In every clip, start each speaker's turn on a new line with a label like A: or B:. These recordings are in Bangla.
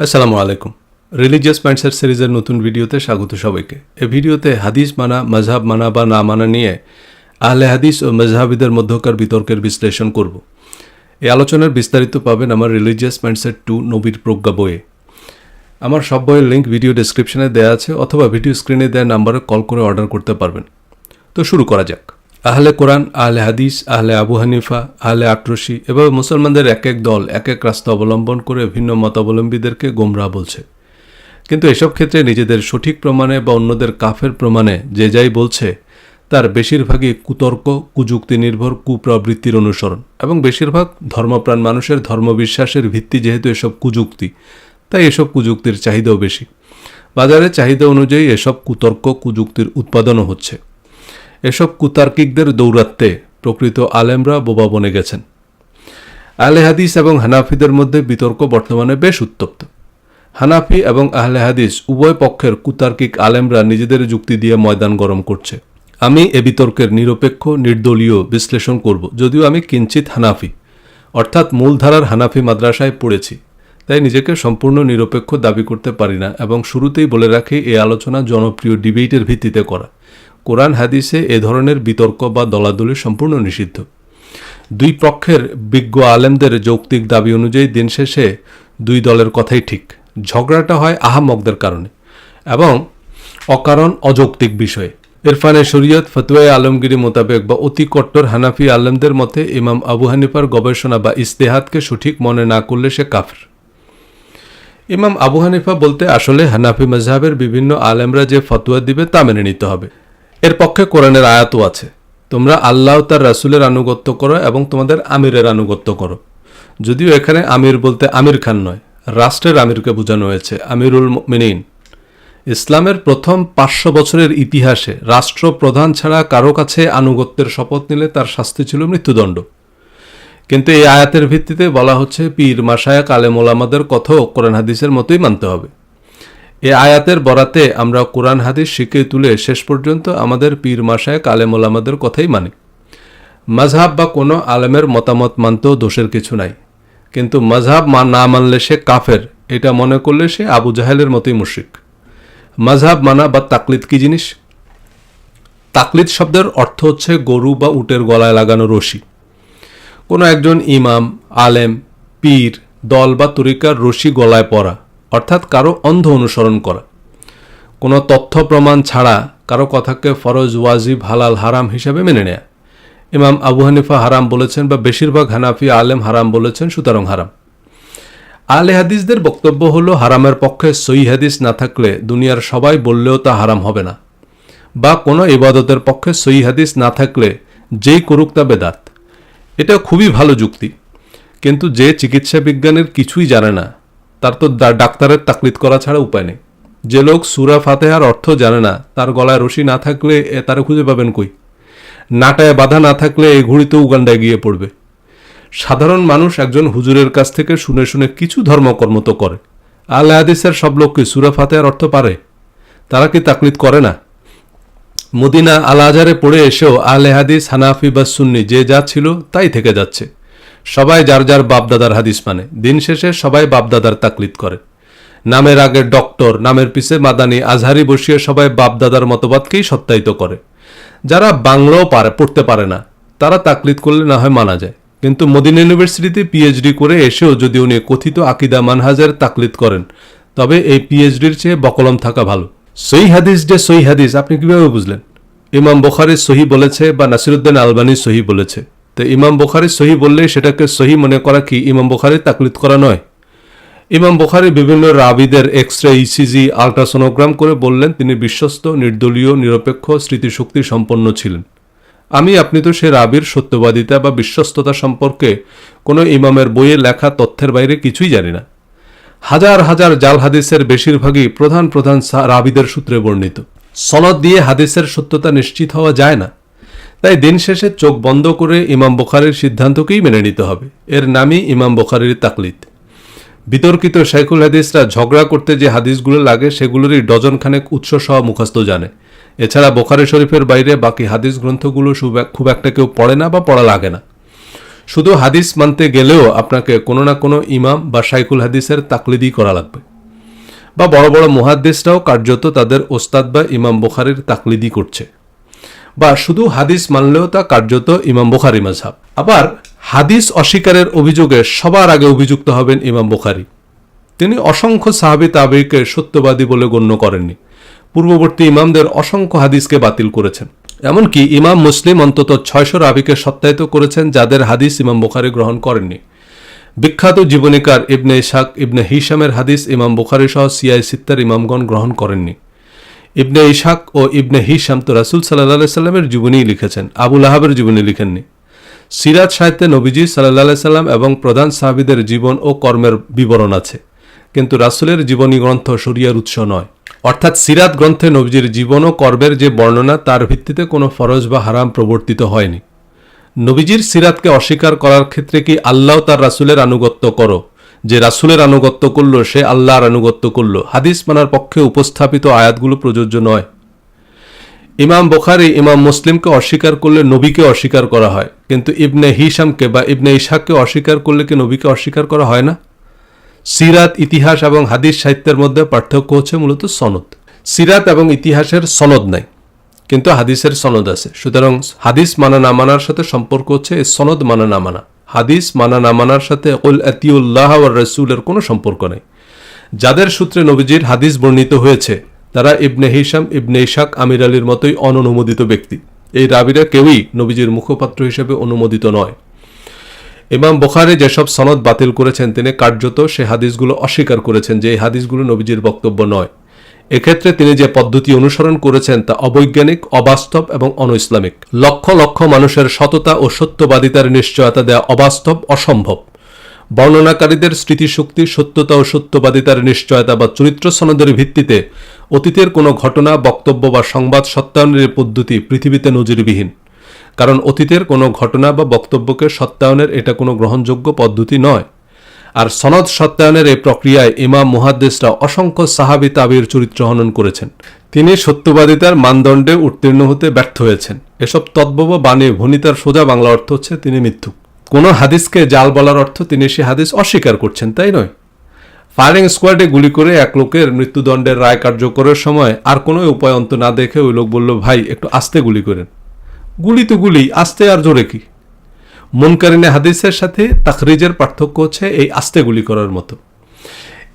A: আসসালামু আলাইকুম। রিলিজিয়াস মাইন্ডসেট সিরিজের নতুন ভিডিওতে স্বাগত সবাইকে। এ ভিডিওতে হাদিস মানা মজহাব মানা বা না মানা নিয়ে আহলে হাদিস ও মজহাবিদের মধ্যকার বিতর্কের বিশ্লেষণ করব। এই আলোচনার বিস্তারিত পাবেন আমার রিলিজিয়াস মাইন্ডসেট টু নবীর প্রজ্ঞা বইয়ে। আমার সব বইয়ের লিঙ্ক ভিডিও ডেসক্রিপশনে দেওয়া আছে অথবা ভিডিও স্ক্রিনে দেওয়া নাম্বারে কল করে অর্ডার করতে পারবেন। তো শুরু করা যাক। আহলে কোরআন, আহলে হাদিস, আহলে আবু হানিফা, আহলে আটরসি এভাবে মুসলমানদের এক এক দল এক এক রাস্তা অবলম্বন করে ভিন্ন মতাবলম্বীদেরকে গোমরাহ বলছে। কিন্তু এসব ক্ষেত্রে নিজেদের সঠিক প্রমাণে বা অন্যদের কাফের প্রমাণে যে যাই বলছে, তার বেশিরভাগই কুতর্ক, কুযুক্তি নির্ভর, কুপ্রবৃত্তির অনুসরণ। এবং বেশিরভাগ ধর্মপ্রাণ মানুষের ধর্মবিশ্বাসের ভিত্তি যেহেতু এসব কুযুক্তি, তাই এসব কুযুক্তির চাহিদাও বেশি। বাজারে চাহিদা অনুযায়ী এসব কুতর্ক, কুযুক্তির উৎপাদনও হচ্ছে। এসব কুতার্কিকদের দৌরাত্মে প্রকৃত আলেমরা বোবা বনে গেছেন। আহলে হাদিস এবং হানাফিদের মধ্যে বিতর্ক বর্তমানে বেশ উত্তপ্ত। হানাফি এবং আহলে হাদিস উভয় পক্ষের কুতার্কিক আলেমরা নিজেদের যুক্তি দিয়ে ময়দান গরম করছে। আমি এ বিতর্কের নিরপেক্ষ, নির্দলীয় বিশ্লেষণ করব, যদিও আমি কিঞ্চিত হানাফি। অর্থাৎ মূলধারার হানাফি মাদ্রাসায় পড়েছি, তাই নিজেকে সম্পূর্ণ নিরপেক্ষ দাবি করতে পারি না এবং শুরুতেই বলে রাখি এই আলোচনা জনপ্রিয় ডিবেটের ভিত্তিতে করা। কোরআন হাদিসে এ ধরনের বিতর্ক বা দলাদলি সম্পূর্ণ নিষিদ্ধ। দুই পক্ষের বিজ্ঞ আলেমদের যৌক্তিক দাবি অনুযায়ী দিন শেষে দুই দলের কথাই ঠিক। ঝগড়াটা হয় আহামকদের কারণে এবং অকারণ অযৌক্তিক বিষয়ে। ইরফানে শরীয়ত ফতুয়াই আলমগিরি মোতাবেক বা অতি কট্টর হানাফি আলেমদের মতে ইমাম আবু হানিফার গবেষণা বা ইস্তেহাদকে সঠিক মনে না করলে সে কাফের। ইমাম আবু হানিফা বলতে আসলে হানাফি মজহাবের বিভিন্ন আলেমরা যে ফতুয়া দিবে তা মেনে নিতে হবে। এর পক্ষে কোরআনের আয়াতও আছে। তোমরা আল্লাহ তার রাসুলের আনুগত্য করো এবং তোমাদের আমিরের আনুগত্য করো। যদিও এখানে আমির বলতে আমির খান নয়, রাষ্ট্রের আমিরকে বোঝানো হয়েছে, আমিরুল মিনীন ইসলামের প্রথম পাঁচশো বছরের ইতিহাসে রাষ্ট্রপ্রধান ছাড়া কারও কাছে আনুগত্যের শপথ নিলে তার শাস্তি ছিল মৃত্যুদণ্ড। কিন্তু এই আয়াতের ভিত্তিতে বলা হচ্ছে পীর মাসায়াক আলেম ওলামাদের কথাও কোরআন হাদিসের মতোই মানতে হবে। এ আয়াতের বরাতে আমরা কোরআন হাদিস শিখে তুলে শেষ পর্যন্ত আমাদের পীর মাসায়াক আলেম ওলামাদের কথাই মানি। মজহাব বা কোনো আলেমের মতামত মানতেও দোষের কিছু নাই। কিন্তু মজহাব মা না মানলে সে কাফের, এটা মনে করলে সে আবু জাহেলের মতোই মুশিক মজহাব মানা বা তাকলিদ কি জিনিস? তাকলিদ শব্দের অর্থ হচ্ছে গরু বা উটের গলায় লাগানো রশি। কোনো একজন ইমাম, আলেম, পীর, দল বা তরিকার রশি গলায় পরা। অর্থাৎ কারও অন্ধ অনুসরণ করা। কোনো তথ্য প্রমাণ ছাড়া কারও কথাকে ফরজ, ওয়াজিব, হালাল, হারাম হিসেবে মেনে নেয়া। ইমাম আবু হানিফা হারাম বলেছেন বা বেশিরভাগ হানাফি আলেম হারাম বলেছেন, সুতরাং হারাম। আলে হাদিসদের বক্তব্য হলো, হারামের পক্ষে সই হাদিস না থাকলে দুনিয়ার সবাই বললেও তা হারাম হবে না। বা কোনো ইবাদতের পক্ষে সই হাদিস না থাকলে যেই করুক তা বেদাত। এটা খুবই ভালো যুক্তি। কিন্তু যে চিকিৎসা বিজ্ঞানের কিছুই জানে না তার তো ডাক্তারের তাকলিদ করা ছাড়া উপায় নেই। যে লোক সুরা ফাতেহার অর্থ জানে না, তার গলায় রশি না থাকলে এ তারা খুঁজে পাবেন কই? নাটায় বাধা না থাকলে এই ঘুড়িতে উগান্ডায় গিয়ে পড়বে। সাধারণ মানুষ একজন হুজুরের কাছ থেকে শুনে শুনে কিছু ধর্মকর্ম তো করে। আল হাদিসের সব লোককে সুরা ফাতেহার অর্থ পারে? তারা কি তাকলিদ করে না? মদিনা আল আজহারে পড়ে এসেও আলে হাদিস, হানাফি বা সুন্নি যে যা ছিল তাই থেকে যাচ্ছে। সবাই যার যার বাপদাদার হাদিস মানে। দিন শেষে সবাই বাপদাদার তাকলিদ করে। নামের আগে ডক্টর, নামের পিছে মাদানি আজহারি বসিয়ে সবাই বাপদাদার মতবাদকেই সত্যায়িত করে। যারা বাংলাও পারে, পড়তে পারে না, তারা তাকলিদ করলে না হয় মানা যায়। কিন্তু মদিনা ইউনিভার্সিটিতে পিএইচডি করে এসেও যদি উনি কথিত আকিদা মানহাজের তাকলিদ করেন, তবে এই পিএইচডির চেয়ে বকলম থাকা ভালো। সই হাদিস যে সই হাদিস, আপনি কীভাবে বুঝলেন? ইমাম বোখারি সহি বলেছে বা নাসিরুদ্দিন আলবানি সহি বলেছে। তো ইমাম বোখারি সহি বললে সেটাকে সহি মনে করা কি? ইমাম বোখারি তাকলিদ করা নয়। ইমাম বোখারি বিভিন্ন রাবিদের এক্স রে ইসিজি, আলট্রাসোনোগ্রাম করে বললেন, তিনি বিশ্বস্ত, নির্দলীয়, নিরপেক্ষ, স্মৃতিশক্তি সম্পন্ন ছিলেন। আমি, আপনি তো সে রাবির সত্যবাদিতা বা বিশ্বস্ততা সম্পর্কে কোনো ইমামের বইয়ে লেখা তথ্যের বাইরে কিছুই জানি না। হাজার হাজার জাল হাদিসের বেশিরভাগই প্রধান প্রধান রাবিদের সূত্রে বর্ণিত। সনদ দিয়ে হাদিসের সত্যতা নিশ্চিত হওয়া যায় না। তাই দিন শেষে চোখ বন্ধ করে ইমাম বোখারির সিদ্ধান্তকেই মেনে নিতে হবে। এর নামই ইমাম বোখারির তাকলিদ। বিতর্কিত শেখুল হাদিসরা ঝগড়া করতে যে হাদিসগুলো লাগে, সেগুলোরই ডজন খানেক উৎস সহ মুখস্থ জানে। এছাড়া বোখারি শরীফের বাইরে বাকি হাদিস গ্রন্থগুলো খুব একটা কেউ পড়ে না বা পড়া লাগে না। শুধু হাদিস মানতে গেলেও আপনাকে কোনো না কোনো ইমাম বা শাইকুল হাদিসের তাকলিদি করা লাগবে। বা বড় বড় মুহাদ্দিসরাও কার্যত তাদের ওস্তাদ বা ইমাম বুখারির তাকলিদি করছে। বা শুধু হাদিস মানলেও তা কার্যত ইমাম বুখারি মাঝহাব আবার হাদিস অস্বীকারের অভিযোগে সবার আগে অভিযুক্ত হবেন ইমাম বুখারি। তিনি অসংখ্য সাহাবি তাবিকে সত্যবাদী বলে গণ্য করেননি। পূর্ববর্তী ইমামদের অসংখ্য হাদিসকে বাতিল করেছেন। এমনকি ইমাম মুসলিম অন্তত ছয়শো রাবিকে সত্যায়িত করেছেন যাদের হাদিস ইমাম বুখারি গ্রহণ করেননি। বিখ্যাত জীবনীকার ইবনে ইসাক ইবনে হিসামের হাদিস ইমাম বুখারি সহ সিয়াই সিত্তার ইমামগণ গ্রহণ করেননি। ইবনে ইসাক ও ইবনে হিসাম তো রাসুল সাল্লাহ সাল্লামের জীবনী লিখেছেন আবুল আহাবের জীবনী লিখেননি। সিরাত সাহিত্যে নবীজি সাল্লাহ সাল্লাম এবং প্রধান সাহাবিদের জীবন ও কর্মের বিবরণ আছে। কিন্তু রাসুলের জীবনী গ্রন্থ শরিয়ার উৎস নয়। অর্থাৎ সিরাত গ্রন্থে নবীজির জীবন ও কর্মের যে বর্ণনা, তার ভিত্তিতে কোনো ফরজ বা হারাম প্রবর্তিত হয়নি। নবীজির সিরাতকে অস্বীকার করার ক্ষেত্রে কি আল্লাহ তার রাসুলের আনুগত্য করো? যে রাসুলের আনুগত্য করল, সে আল্লাহর আনুগত্য করল। হাদিস মানার পক্ষে উপস্থাপিত আয়াতগুলো প্রযোজ্য নয়। ইমাম বখারি, ইমাম মুসলিমকে অস্বীকার করলে নবীকে অস্বীকার করা হয়। কিন্তু ইবনে হিসামকে বা ইবনে ইশাককে অস্বীকার করলে কি নবীকে অস্বীকার করা হয় না? সিরাত, ইতিহাস এবং হাদিস সাহিত্যের মধ্যে পার্থক্য হচ্ছে মূলত সনদ। সিরাত এবং ইতিহাসের সনদ নাই। কিন্তু হাদিসের সনদ আছে। সুতরাং হাদিস মানা না মানার সাথে সম্পর্ক হচ্ছে, এই সনদ মানা না মানা। হাদিস মানা না মানার সাথে উল আতিউল্লাহ রসুলের কোনো সম্পর্ক নেই। যাদের সূত্রে নবীজির হাদিস বর্ণিত হয়েছে, তারা ইবনে হিসাম ইবনে ইশাক, আমির আলীর মতোই অননুমোদিত ব্যক্তি। এই রাবিরা কেউই নবীজির মুখপাত্র হিসেবে অনুমোদিত নয়। ইমাম বোখারে যেসব সনদ বাতিল করেছেন, তিনি কার্যত সে হাদিসগুলো অস্বীকার করেছেন যে এই হাদিসগুলো নবীজির বক্তব্য নয়। এক্ষেত্রে তিনি যে পদ্ধতি অনুসরণ করেছেন তা অবৈজ্ঞানিক, অবাস্তব এবং অনইসলামিক। লক্ষ লক্ষ মানুষের সততা ও সত্যবাদিতার নিশ্চয়তা দেয়া অবাস্তব, অসম্ভব। বর্ণনাকারীদের স্মৃতিশক্তি, সত্যতা ও সত্যবাদিতার নিশ্চয়তা বা চরিত্র সনদের ভিত্তিতে অতীতের কোনো ঘটনা, বক্তব্য বা সংবাদ সত্যায়নের পদ্ধতি পৃথিবীতে নজিরবিহীন। কারণ অতীতের কোনো ঘটনা বা বক্তব্যকে সত্যায়নের এটা কোনো গ্রহণযোগ্য পদ্ধতি নয়। আর সনদ সত্যায়নের এই প্রক্রিয়ায় ইমাম মুহাদ্দেসরা অসংখ্য সাহাবি তাবির চরিত্র হনন করেছেন। তিনি সত্যবাদিতার মানদণ্ডে উত্তীর্ণ হতে ব্যর্থ হয়েছেন। এসব তদ্ভব বাণী ভনিতার সোজা বাংলা অর্থ হচ্ছে তিনি মিথ্যুক কোনো হাদিসকে জাল বলার অর্থ তিনি সে হাদিস অস্বীকার করছেন, তাই নয়? ফায়ারিং স্কোয়াডে গুলি করে এক লোকের মৃত্যুদণ্ডের রায় কার্যকরের সময় আর কোনো উপায় অন্ত না দেখে ওই লোক বলল, ভাই, একটু আস্তে গুলি করেন। গুলি তো গুলি, আস্তে আর জোরে কি? মুনকারিনে হাদিসের সাথে তাকরিজের পার্থক্য হচ্ছে এই আস্তে গুলি করার মতো।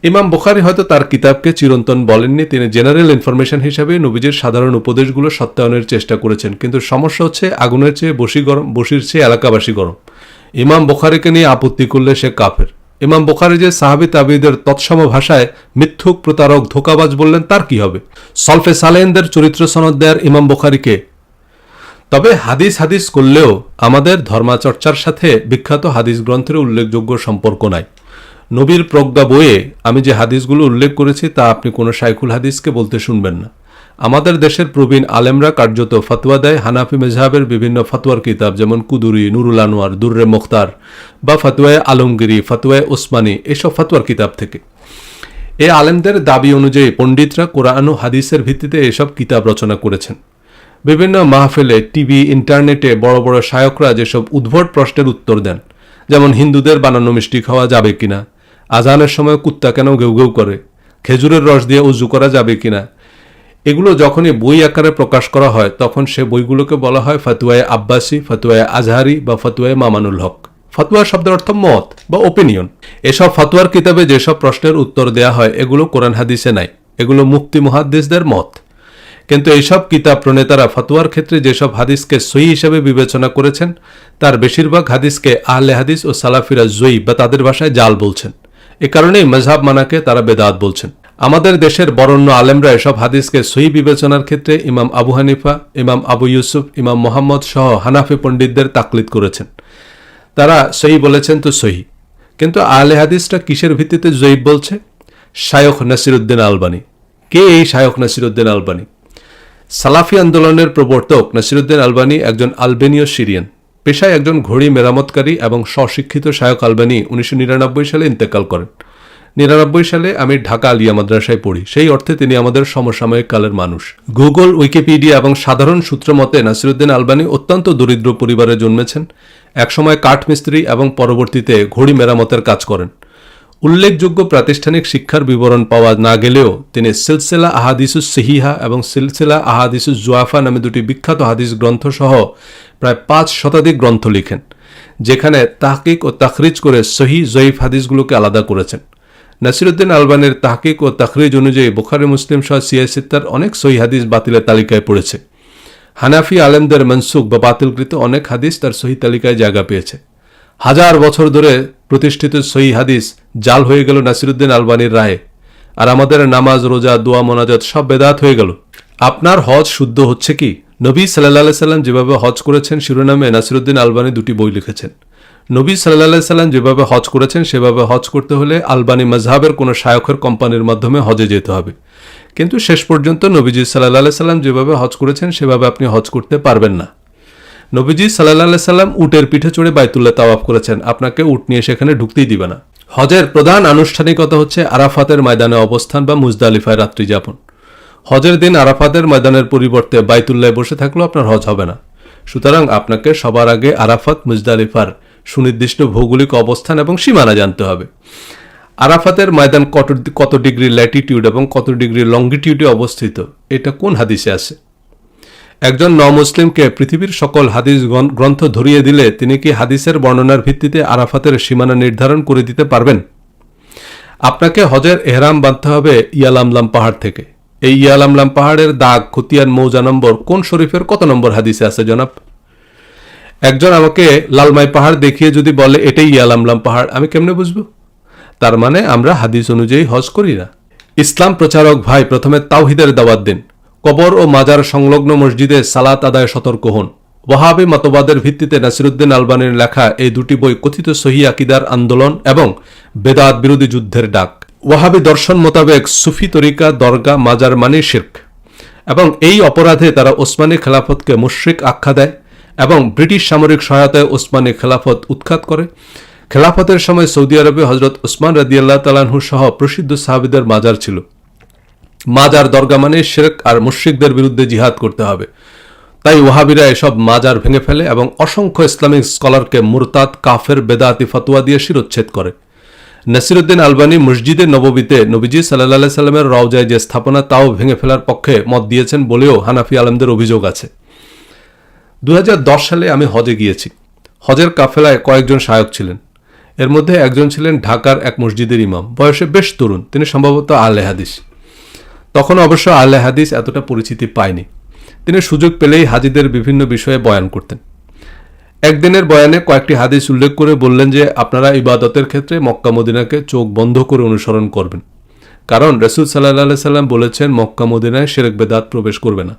A: ইমাম বুখারি হয়তো তার কিতাবকে চিরন্তন বলেননি, তিনি জেনারেল ইনফরমেশন হিসাবে নবীজির সাধারণ উপদেশগুলো সত্যায়নের চেষ্টা করেছেন, কিন্তু সমস্যা হচ্ছে আগুনের চেয়ে বসি গরম, বসির চেয়ে এলাকাবাসী গরম। ইমাম বুখারিকে নিয়ে আপত্তি করলে সে কাফের। ইমাম বুখারি যে সাহাবি তাবিদের তৎসম ভাষায় মিথ্যুক প্রতারক ধোকাবাজ বললেন, তার কি হবে? সলফে সালেনদের চরিত্র সনদ দেয়ার ইমাম বুখারিকে তবে হাদিস হাদিস করলেও আমাদের ধর্মাচর্চার সাথে বিখ্যাত হাদিস গ্রন্থের উল্লেখযোগ্য সম্পর্ক নাই। নবীর প্রজ্ঞা বইয়ে আমি যে হাদিসগুলো উল্লেখ করেছি তা আপনি কোনো শাইখুল হাদিসকে বলতে শুনবেন না। আমাদের দেশের প্রবীণ আলেমরা কার্যত ফতোয়া দেয় হানাফি মেজহাবের বিভিন্ন ফতোয়ার কিতাব, যেমন কুদুরি, নুরুল আনোয়ার, দুর্রে মুখতার বা ফতোয়ায় আলমগিরি, ফতোয়ায় ওসমানী, এসব ফতোয়ার কিতাব থেকে। এ আলেমদের দাবি অনুযায়ী পণ্ডিতরা কোরআন ও হাদিসের ভিত্তিতে এসব কিতাব রচনা করেছেন। বিভিন্ন মাহফিলে টিভি, ইন্টারনেটে বড় বড় শায়করা যেসব উদ্ভট প্রশ্নের উত্তর দেন, যেমন হিন্দুদের বানানো মিষ্টি খাওয়া যাবে কিনা, আজানের সময় কুত্তা কেন ঘেউ ঘেউ করে, খেজুরের রস দিয়ে উজু করা যাবে কিনা, এগুলো যখনই বই আকারে প্রকাশ করা হয়, তখন সে বইগুলোকে বলা হয় ফতুয়ায় আব্বাসি, ফতুয়ায় আজহারি বা ফতুয়ায় মামানুল হক। ফতুয়া শব্দের অর্থ মত বা ওপিনিয়ন এসব ফতুয়ার কিতাবে যেসব প্রশ্নের উত্তর দেয়া হয়, এগুলো কোরআন হাদিসে নাই। এগুলো মুক্তি মুহাদ্দিসদের মত। কিন্তু এইসব কিতাব প্রণেতারা ফতোয়ার ক্ষেত্রে যেসব হাদিসকে সই হিসেবে বিবেচনা করেছেন, তার বেশিরভাগ হাদিসকে আহলে হাদিস ও সালাফিরা জয়ী বা তাদের ভাষায় জাল বলছেন। এ কারণেই মজহাব মানাকে তারা বেদাত বলছেন। আমাদের দেশের বরণ্য আলেমরা এসব হাদিসকে সই বিবেচনার ক্ষেত্রে ইমাম আবু হানিফা, ইমাম আবু ইউসুফ, ইমাম মোহাম্মদ সহ হানাফি পণ্ডিতদের তাকলিদ করেছেন। তারা সই বলেছেন তো সহি। কিন্তু আহলে হাদিসটা কিসের ভিত্তিতে জয়ীব বলছে? শায়খ নাসিরুদ্দিন আলবানী। কে এই শায়খ নাসিরুদ্দিন আলবানী? সালাফি আন্দোলনের প্রবর্তক নাসিরুদ্দিন আলবানি একজন আলবেনীয় সিরিয়ান। পেশায় একজন ঘড়ি মেরামতকারী এবং স্বশিক্ষিত সায়ক আলবানি উনিশশো নিরানব্বই সালে ইন্তেকাল করেন। নিরানব্বই সালে আমি ঢাকা আলিয়া মাদ্রাসায় পড়ি। সেই অর্থে তিনি আমাদের সমসাময়িক কালের মানুষ। গুগল, উইকিপিডিয়া এবং সাধারণ সূত্র মতে নাসিরুদ্দিন আলবানি অত্যন্ত দরিদ্র পরিবারে জন্মেছেন। একসময় কাঠমিস্ত্রি এবং পরবর্তীতে ঘড়ি মেরামতের কাজ করেন। উল্লেখযোগ্য প্রাতিষ্ঠানিক শিক্ষার বিবরণ পাওয়া না গেলেও তিনি সিলসিলা আহাদিসুস সিহিহা এবং সিলসিলা আহাদিসুস জুয়াফা নামে দুটি বিখ্যাত হাদিস গ্রন্থ সহ প্রায় পাঁচ শতাধিক গ্রন্থ লিখেন, যেখানে তাহকিক ও তাখরিজ করে সহি জয়ীফ হাদিসগুলোকে আলাদা করেছেন। নাসিরুদ্দিন আলবানের তাহকিক ও তাখরিজ অনুযায়ী বুখারি, মুসলিম সহ সিয়াসিত্তার অনেক সহি হাদিস বাতিলের তালিকায় পড়েছে। হানাফি আলেমদের মনসুখ বা বাতিলকৃত অনেক হাদিস তার সহি তালিকায় জায়গা পেয়েছে। হাজার বছর ধরে প্রতিষ্ঠিত সহি হাদিস জাল হয়ে গেল নাসিরুদ্দিন আলবানির রায়ে। আর আমাদের নামাজ, রোজা, দোয়া, মোনাজাত সব বেদাত হয়ে গেল। আপনার হজ শুদ্ধ হচ্ছে কি? নবী সাল্লাহ সাল্লাম যেভাবে হজ করেছেন শিরোনামে নাসিরুদ্দিন আলবানি দুটি বই লিখেছেন। নবী সাল্লাহ সাল্লাম যেভাবে হজ করেছেন, সেভাবে হজ করতে হলে আলবানি মজহাবের কোনো শায়কের কোম্পানির মাধ্যমে হজে যেতে হবে। কিন্তু শেষ পর্যন্ত নবীজি সাল্লাহ সাল্লাম যেভাবে হজ করেছেন, সেভাবে আপনি হজ করতে পারবেন না। নবীজি সাল্লাহ সাল্লাম উটের পিঠে চড়ে বাইতুল্লাহ তাওয়াফ করেছেন। আপনাকে উট নিয়ে সেখানে ঢুকতেই দিবে না। হজের প্রধান আনুষ্ঠানিকতা হচ্ছে আরাফাতের ময়দানে অবস্থান বা মুজদালিফায় রাত্রি যাপন। হজের দিন আরাফাতের ময়দানের পরিবর্তে বাইতুল্লায় বসে থাকলেও আপনার হজ হবে না। সুতরাং আপনাকে সবার আগে আরাফাত, মুজদালিফার সুনির্দিষ্ট ভৌগোলিক অবস্থান এবং সীমানা জানতে হবে। আরাফাতের ময়দান কত কত ডিগ্রি ল্যাটিটিউড এবং কত ডিগ্রি লঙ্গিটিউডে অবস্থিত? এটা কোন হাদিসে আছে? একজন ন মুসলিমকে পৃথিবীর সকল হাদিস গ্রন্থ ধরিয়ে দিলে তিনি কি হাদিসের বর্ণনার ভিত্তিতে আরাফাতের সীমানা নির্ধারণ করে দিতে পারবেন? আপনাকে হজের এহরাম বাঁধতে হবে ইয়ালামলাম পাহাড় থেকে। এই ইয়ালামলাম পাহাড়ের দাগ, খতিয়ান, মৌজা নম্বর কোন শরীফের কত নম্বর হাদিসে আছে, জনাব? একজন আমাকে লালমাই পাহাড় দেখিয়ে যদি বলে, এটাই ইয়ালামলাম পাহাড়, আমি কেমনে বুঝব? তার মানে আমরা হাদিস অনুযায়ী হজ করি না। ইসলাম প্রচারক ভাই, প্রথমে তাওহিদের দাওয়াত দিন। কবর ও মাজার সংলগ্ন মসজিদে সালাত আদায় সতর্ক হন। ওয়াহাবি মতবাদের ভিত্তিতে নাসিরুদ্দিন আলবানির লেখা এই দুটি বই কথিত সহি আকিদার আন্দোলন এবং বেদাত বিরোধী যুদ্ধের ডাক। ওয়াহাবি দর্শন মোতাবেক সুফি তরিকা, দরগা, মাজার মানে শির্ক এবং এই অপরাধে তারা ওসমানী খেলাফতকে মুশ্রিক আখ্যা দেয় এবং ব্রিটিশ সামরিক সহায়তায় ওসমানী খেলাফত উৎখাত করে। খেলাফতের সময় সৌদি আরবে হজরত ওসমান রাদিয়াল্লাহ তালানহু সহ প্রসিদ্ধ সাহাবিদের মাজার ছিল। মাজার দরগা মানে শেরক আর মুশ্রিকদের বিরুদ্ধে জিহাদ করতে হবে। তাই ওহাবিরা এসব মাজার ভেঙে ফেলে এবং অসংখ্য ইসলামিক স্কলারকে মুরতাদ, কাফের, বেদাতি ফতোয়া দিয়ে শিরোচ্ছেদ করে। নাসিরুদ্দিন আলবানী মসজিদে নববীতে নবীজি সাল্লাহ সাল্লামের রওজায় যে স্থাপনা, তাও ভেঙে ফেলার পক্ষে মত দিয়েছেন বলেও হানাফি আলমদের অভিযোগ আছে। দু হাজার দশ সালে আমি হজে গিয়েছি। হজের কাফেলায় কয়েকজন শায়ক ছিলেন। এর মধ্যে একজন ছিলেন ঢাকার এক মসজিদের ইমাম। বয়সে বেশ তরুণ। তিনি সম্ভবত আলে হাদিস। তখন অবশ্য আলে হাদিস এতটা পরিচিতি পায়নি। তিনি সুযোগ পেলেই হাজিদের বিভিন্ন বিষয়ে বয়ান করতেন। একদিনের বয়ানে কয়েকটি হাদিস উল্লেখ করে বললেন যে, আপনারা ইবাদতের ক্ষেত্রে মক্কা মদিনাকে চোখ বন্ধ করে অনুসরণ করবেন। কারণ রসুল সাল্লাহ সাল্লাম বলেছেন মক্কা মদিনায় শেরেক বেদাত প্রবেশ করবে না।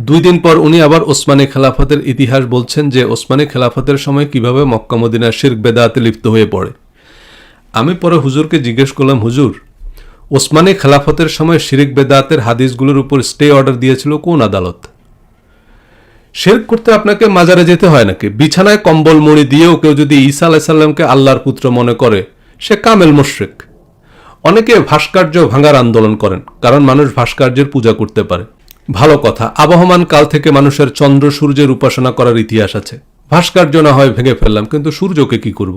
A: দুই দিন পর উনি আবার ওসমানী খেলাফতের ইতিহাস বলছেন যে, ওসমানী খেলাফতের সময় কীভাবে মক্কা মদিনা শির্ক বেদাতে লিপ্ত হয়ে পড়ে। আমি পরে হুজুরকে জিজ্ঞেস করলাম, হুজুর ওসমানী খেলাফতের সময় শিরিক বেদাতের হাদিসগুলোর উপর স্টে অর্ডার দিয়েছিল কোন আদালত? শেরক করতে আপনাকে মাজারে যেতে হয় নাকি? বিছানায় কম্বল মুড়ি দিয়েও কেউ যদি ঈসা আলাইসাল্লামকে আল্লাহর পুত্র মনে করে, সে কামেল মুশরিক। অনেকে ভাস্কর্য ভাঙার আন্দোলন করেন, কারণ মানুষ ভাস্কর্যের পূজা করতে পারে। ভালো কথা, আবহমান কাল থেকে মানুষের চন্দ্র সূর্যের উপাসনা করার ইতিহাস আছে। ভাস্কর্য না হয় ভেঙে ফেললাম, কিন্তু সূর্যকে কি করব?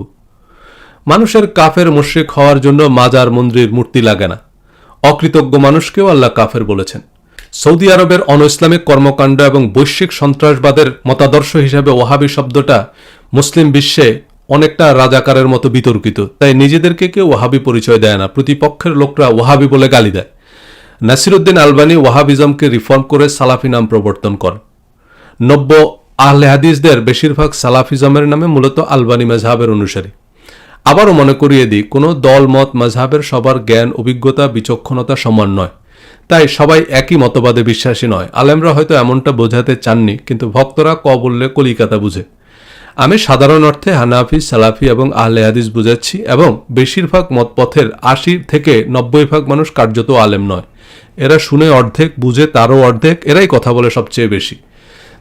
A: মানুষের কাফের মুশ্রিক হওয়ার জন্য মাজার মন্দির মূর্তি লাগে না। অকৃতজ্ঞ মানুষকেও আল্লাহ কাফের বলেছেন। সৌদি আরবের অন ইসলামিক কর্মকাণ্ড এবং বৈশ্বিক সন্ত্রাসবাদের মতাদর্শ হিসাবে ওহাবি শব্দটা মুসলিম বিশ্বে অনেকটা রাজাকারের মতো বিতর্কিত। তাই নিজেদেরকে কেউ ওহাবি পরিচয় দেয় না, প্রতিপক্ষের লোকরা ওহাবি বলে গালি দেয়। নাসিরুদ্দিন আলবানী ওয়াহাবিজমকে রিফর্ম করে সালাফি নাম প্রবর্তন করেন। নব্য আহলে হাদিসদের বেশিরভাগ সালাফিজমের নামে মূলত আলবানি মেজহাবের অনুসারী। আবারও মনে করিয়ে দিই, কোনো দল, মত মাঝহাবের সবার জ্ঞান, অভিজ্ঞতা, বিচক্ষণতা সমান নয়। তাই সবাই একই মতবাদে বিশ্বাসী নয়। আলেমরা হয়তো এমনটা বোঝাতে চাননি, কিন্তু ভক্তরা ক বললে কলিকাতা বুঝে। আমি সাধারণ অর্থে হানাফি, সালাফি এবং আহলে হাদিস বুঝাচ্ছি এবং বেশিরভাগ মতপথের আশি থেকে নব্বই ভাগ মানুষ কার্যত আলেম নয়। এরা শুনে অর্ধেক, বুঝে তারও অর্ধেক, এরাই কথা বলে সবচেয়ে বেশি।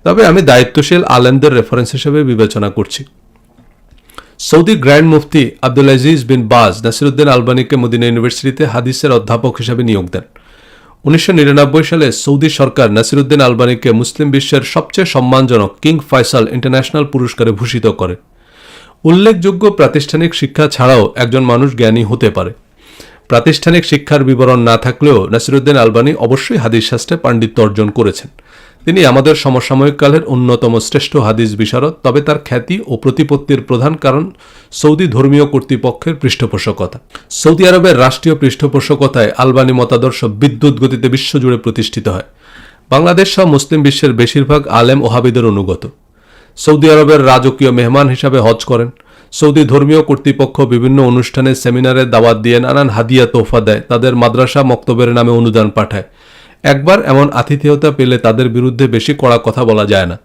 A: তবে আমি দায়িত্বশীল আলেমদের রেফারেন্স হিসেবে বিবেচনা করছি। Saudi grand mufti Abdul Aziz bin Baz Nasiruddin আলবানিকে Medina ইউনিভার্সিটিতে হাদিসের অধ্যাপক হিসেবে নিয়োগ দেন। উনিশশো নিরানব্বই সালে সৌদি সরকার নাসিরুদ্দিন আলবানিকে মুসলিম বিশ্বের সবচেয়ে সম্মানজনক কিং ফয়সাল ইন্টারন্যাশনাল পুরস্কারে ভূষিত করে। উল্লেখযোগ্য প্রাতিষ্ঠানিক শিক্ষা ছাড়াও একজন মানুষ জ্ঞানী হতে পারে। প্রাতিষ্ঠানিক শিক্ষার বিবরণ না থাকলেও নাসিরুদ্দিন আলবানি অবশ্যই হাদিস শাস্ত্রে পাণ্ডিত্য অর্জন করেছেন। তিনি আমাদের সমসাময়িক কালের অন্যতম শ্রেষ্ঠ হাদিস বিশারদ, তবে তার খ্যাতি ও প্রতিপত্তির প্রধান কারণ সৌদি ধর্মীয় কর্তৃপক্ষের পৃষ্ঠপোষকতা। সৌদি আরবের রাষ্ট্রীয় পৃষ্ঠপোষকতায় আলবানি মতাদর্শ বিদ্যুৎ গতিতে বিশ্বজুড়ে প্রতিষ্ঠিত হয়। বাংলাদেশ সহ মুসলিম বিশ্বের বেশিরভাগ আলেম ও হাবিদের অনুগত। সৌদি আরবের রাজকীয় মেহমান হিসাবে হজ করেন। সৌদি ধর্মীয় কর্তৃপক্ষ বিভিন্ন অনুষ্ঠানে সেমিনারে দাওয়াত দিয়ে নানান হাদিয়া তোহফা দেয়। তাদের মাদ্রাসা মক্তবের নামে অনুদান পাঠায়। একবার এমন আতিথেয়তা পেলে তাদের বিরুদ্ধে বেশি কড়া কথা বলা যায় না।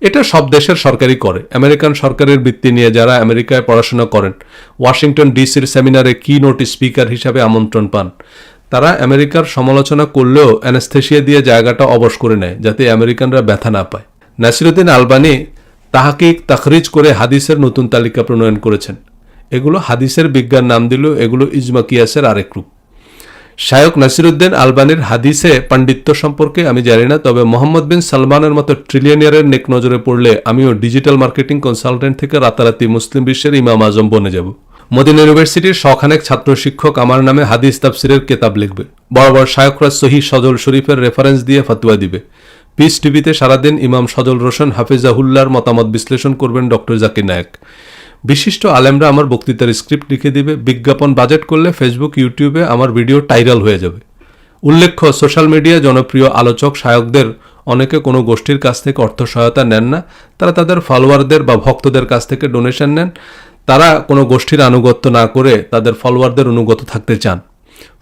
A: এটা সব দেশের সরকারই করে। আমেরিকান সরকারের বৃত্তি নিয়ে যারা আমেরিকায় পড়াশোনা করেন, ওয়াশিংটন ডিসির সেমিনারে কি নোট স্পিকার হিসাবে আমন্ত্রণ পান। তারা আমেরিকার সমালোচনা করলেও অ্যানেস্থেশিয়া দিয়ে জায়গাটা অবশ করে নেয়, যাতে আমেরিকানরা ব্যথা না পায়। নাসিরুদ্দিন আলবানি তাহাকে তাখরিজ করে হাদিসের নতুন তালিকা প্রণয়ন করেছেন। এগুলো হাদিসের বিজ্ঞান নাম দিলেও এগুলো ইজমা কিয়াসের আরেক রূপ। শায়ক নাসিরুদ্দিন আলবানির হাদিসে পাণ্ডিত্য সম্পর্কে আমি জানি না, তবে মোহাম্মদ বিন সালমানের মতো ট্রিলিয়নিয়ারের নেক নজরে পড়লে আমিও ডিজিটাল মার্কেটিং কনসালটেন্ট থেকে রাতারাতি মুসলিম বিশ্বের ইমাম আজম বনে যাব। মদিনা ইউনিভার্সিটির শখানেক ছাত্র শিক্ষক আমার নামে হাদিস তাফসিরের কেতাব লিখবে। বড় বড় শায়করা সহি সজল শরীফের রেফারেন্স দিয়ে ফাতুয়া দিবে। পিস টিভিতে সারাদিন ইমাম সজল রোশন হাফিজাহুল্লার মতামত বিশ্লেষণ করবেন ডক্টর জাকির নায়ক। বিশিষ্ট আলেমরা আমার বক্তৃতার স্ক্রিপ্ট লিখে দিবে, বিজ্ঞাপন বাজেট করলে ফেসবুক ইউটিউবে আমার ভিডিও টাইরাল হয়ে যাবে। উল্লেখ্য, সোশ্যাল মিডিয়া জনপ্রিয় আলোচক শায়কদের অনেকে কোনো গোষ্ঠীর কাছ থেকে অর্থ সহায়তা নেন না। তারা তাদের ফলোয়ারদের বা ভক্তদের কাছ থেকে ডোনেশন নেন। তারা কোনো গোষ্ঠীর আনুগত্য না করে তাদের ফলোয়ারদের অনুগত থাকতে চান।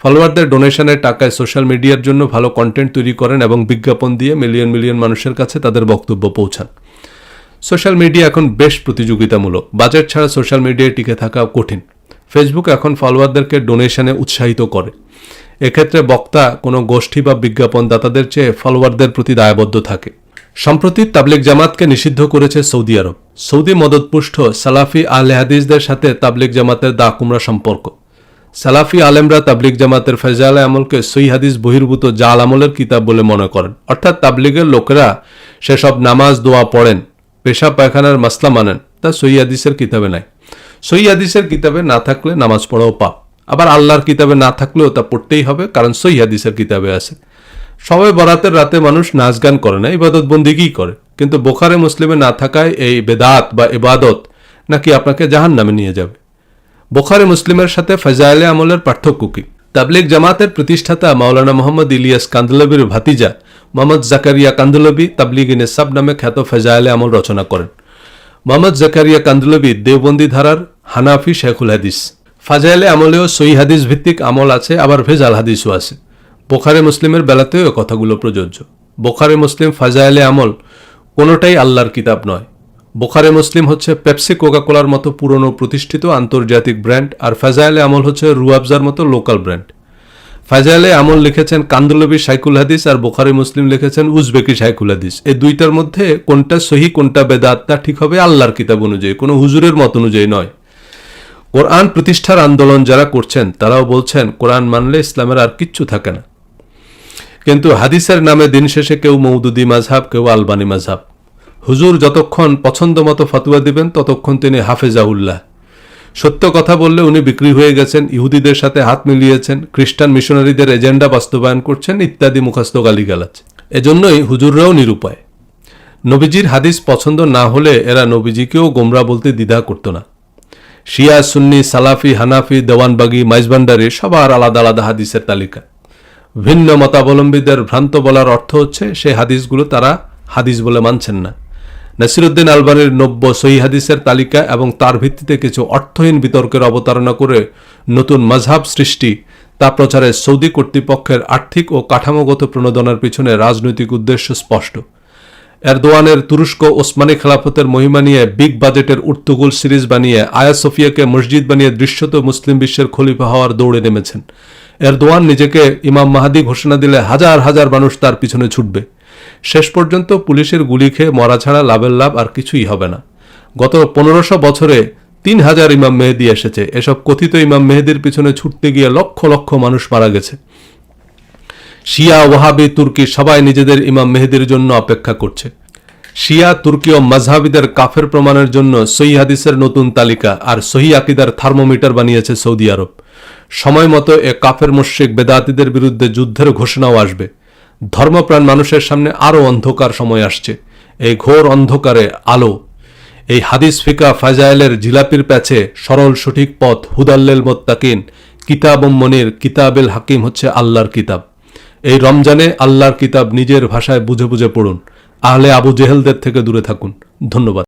A: ফলোয়ারদের ডোনেশনের টাকায় সোশ্যাল মিডিয়ার জন্য ভালো কন্টেন্ট তৈরি করেন এবং বিজ্ঞাপন দিয়ে মিলিয়ন মিলিয়ন মানুষের কাছে তাদের বক্তব্য পৌঁছান। সোশ্যাল মিডিয়া এখন বেশ প্রতিযোগিতামূলক। বাজেট ছাড়া সোশ্যাল মিডিয়ায় টিকে থাকা কঠিন। ফেসবুক এখন ফলোয়ারদেরকে ডোনেশনে উৎসাহিত করে। এক্ষেত্রে বক্তা, কোনো গোষ্ঠী বা বিজ্ঞাপনদাতাদের চেয়ে ফলোয়ারদের প্রতি দায়বদ্ধ থাকে। সম্প্রতি তাবলিক জামাতকে নিষিদ্ধ করেছে সৌদি আরব। সৌদি মদতপুষ্ট সালাফি আহলে হাদিসদের সাথে তাবলিক জামাতের দা কুমড়া সম্পর্ক। সালাফি আলেমরা তাবলিক জামাতের ফেজালে আমলকে সই হাদিস বহির্ভূত জাল আমলের কিতাব বলে মনে করেন। অর্থাৎ তাবলিগের লোকেরা সেসব নামাজ, দোয়া পড়েন। পেশা পায়খানার মাসলা মানেন। তা সই হাদিসের কিতাবে নাই। সই হাদিসের কিতাবে না থাকলে নামাজ পড়াও পাপ। আবার আল্লাহর কিতাবে না থাকলেও তা পড়তেই হবে, কারণ সই হাদিসের কিতাবে আছে। সবাই বরাতের রাতে মানুষ নাচ গান করে না, ইবাদত বন্দিগিই করে? কিন্তু বোখারে মুসলিমে না থাকায় এই বেদাত বা ইবাদত নাকি আপনাকে জাহান নামে নিয়ে যাবে। বোখারে মুসলিমের সাথে ফজাইলে আমলের পার্থক্য কি? তাবলিগ জামাতের প্রতিষ্ঠাতা মাওলানা মোহাম্মদ ইলিয়াস কান্দলবির ভাতিজা মোহাম্মদ জাকারিয়া কান্দুলবি তাবলিগ নেসাব নামে খ্যাত ফজাইলে আমল রচনা করেন। মোহাম্মদ জাকারিয়া কান্দলবি দেওবন্দি ধারার হানাফি শেখুল হাদিস। ফাজাইলে আমলেও সই হাদিস ভিত্তিক আমল আছে, আবার ভেজাল হাদিসও আছে। বোখারে মুসলিমের বেলাতেও এ কথাগুলো প্রযোজ্য। বোখারে মুসলিম ফাজাইলে আমল কোনোটাই আল্লাহর কিতাব নয়। বোখারে মুসলিম হচ্ছে পেপসি কোকাকোলার মতো পুরনো প্রতিষ্ঠিত আন্তর্জাতিক ব্র্যান্ড, আর ফাজাইলে আমল হচ্ছে রুয়াবজার মতো লোকাল ব্র্যান্ড। ফাজাইলে আমল লিখেছেন কান্দুলবি সাইকুল হাদিস আর বোখারি মুসলিম লিখেছেন উজবেকি সাইকুল হাদিস। এই দুইটার মধ্যে কোনটা সহি, কোনটা বেদাত, তা ঠিক হবে আল্লাহর কিতাব অনুযায়ী, কোনো হুজুরের মত অনুযায়ী নয়। কোরআন প্রতিষ্ঠার আন্দোলন যারা করছেন, তারাও বলছেন, কোরআন মানলে ইসলামের আর কিচ্ছু থাকে না। কিন্তু হাদিসের নামে দিন শেষে কেউ মৌদুদি মাঝহাব কেউ আলবানি মাঝহাব হুজুর যতক্ষণ পছন্দ মতো ফতুয়া দিবেন, ততক্ষণ তিনি হাফেজাউল্লাহ সত্য কথা বললে উনি বিক্রি হয়ে গেছেন, ইহুদিদের সাথে হাত মিলিয়েছেন, খ্রিস্টান মিশনারিদের এজেন্ডা বাস্তবায়ন করছেন, ইত্যাদি মুখস্থ গালিগালাজ। এজন্যই হুজুররাও নিরুপায়। নবীজির হাদিস পছন্দ না হলে এরা নবীজিকেও গোমরা বলতে দ্বিধা করত না। শিয়া, সুন্নি, সালাফি, হানাফি, দেওয়ানবাগি, মাইজবান্ডারি সবার আলাদা আলাদা হাদিসের তালিকা। ভিন্ন মতাবলম্বীদের ভ্রান্ত বলার অর্থ হচ্ছে সেই হাদিসগুলো তারা হাদিস বলে মানছেন না। নাসিরুদ্দিন আলবানির নব্য সহি হাদিসের তালিকা এবং তার ভিত্তিতে কিছু অর্থহীন বিতর্কের অবতারণা করে নতুন মজহাব সৃষ্টি। তা প্রচারে সৌদি কর্তৃপক্ষের আর্থিক ও কাঠামোগত প্রণোদনার পিছনে রাজনৈতিক উদ্দেশ্য স্পষ্ট। এরদোয়ানের তুরস্ক ওসমানী খেলাফতের মহিমা নিয়ে বিগ বাজেটের উর্তুগুল সিরিজ বানিয়ে আয়া সোফিয়াকে মসজিদ বানিয়ে দৃশ্যত মুসলিম বিশ্বের খলিফা হওয়ার দৌড়ে নেমেছেন। এরদোয়ান নিজেকে ইমাম মাহাদি ঘোষণা দিলে হাজার হাজার মানুষ তার পিছনে ছুটবে। শেষ পর্যন্ত পুলিশের গুলি খেয়ে মরা ছাড়া লাভের লাভ আর কিছুই হবে না। গত পনেরোশো বছরে তিন হাজার ইমাম মেহেদি এসেছে। এসব কথিত ইমাম মেহেদির পিছনে ছুটতে গিয়ে লক্ষ লক্ষ মানুষ মারা গেছে। শিয়া, ওয়াহাবি, তুর্কি সবাই নিজেদের ইমাম মেহেদির জন্য অপেক্ষা করছে। শিয়া, তুর্কি ও মাঝহাবিদের কাফের প্রমাণের জন্য সহি হাদিসের নতুন তালিকা আর সহি আকিদার থার্মোমিটার বানিয়েছে সৌদি আরব। সময় মতো এ কাফের মুশ্রিক বেদাতিদের বিরুদ্ধে যুদ্ধের ঘোষণাও আসবে। ধর্মপ্রাণ মানুষের সামনে আরও অন্ধকার সময় আসছে। এই ঘোর অন্ধকারে আলো। এই হাদিস ফিকা ফাজাইলের জিলাপির প্যাচে সরল সঠিক পথ হুদাল্লেল মোত্তাকিন, কিতাব মনির, কিতাবেল হাকিম হচ্ছে আল্লাহর কিতাব। এই রমজানে আল্লাহর কিতাব নিজের ভাষায় বুঝে বুঝে পড়ুন। আহলে আবু জেহেলদের থেকে দূরে থাকুন। ধন্যবাদ।